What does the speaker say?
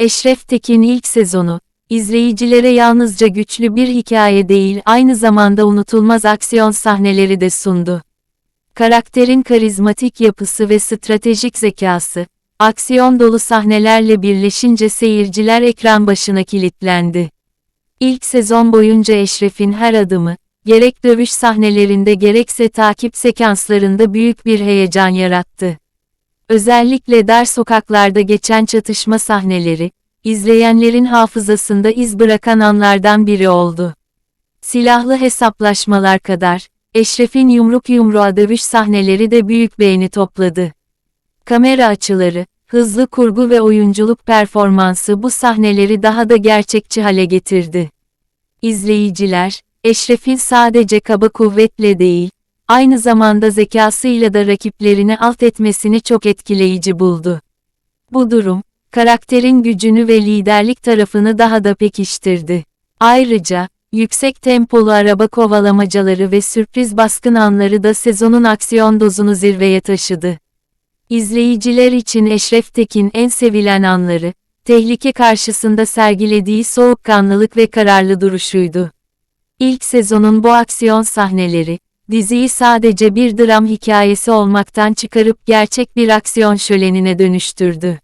Eşref Tekin ilk sezonu, izleyicilere yalnızca güçlü bir hikaye değil aynı zamanda unutulmaz aksiyon sahneleri de sundu. Karakterin karizmatik yapısı ve stratejik zekası, aksiyon dolu sahnelerle birleşince seyirciler ekran başına kilitlendi. İlk sezon boyunca Eşref'in her adımı, gerek dövüş sahnelerinde gerekse takip sekanslarında büyük bir heyecan yarattı. Özellikle dar sokaklarda geçen çatışma sahneleri, izleyenlerin hafızasında iz bırakan anlardan biri oldu. Silahlı hesaplaşmalar kadar, Eşref'in yumruk yumruğa dövüş sahneleri de büyük beğeni topladı. Kamera açıları, hızlı kurgu ve oyunculuk performansı bu sahneleri daha da gerçekçi hale getirdi. İzleyiciler, Eşref'in sadece kaba kuvvetle değil, aynı zamanda zekasıyla da rakiplerini alt etmesini çok etkileyici buldu. Bu durum, karakterin gücünü ve liderlik tarafını daha da pekiştirdi. Ayrıca, yüksek tempolu araba kovalamacaları ve sürpriz baskın anları da sezonun aksiyon dozunu zirveye taşıdı. İzleyiciler için Eşref Tekin en sevilen anları, tehlike karşısında sergilediği soğukkanlılık ve kararlı duruşuydu. İlk sezonun bu aksiyon sahneleri, diziyi sadece bir dram hikayesi olmaktan çıkarıp gerçek bir aksiyon şölenine dönüştürdü.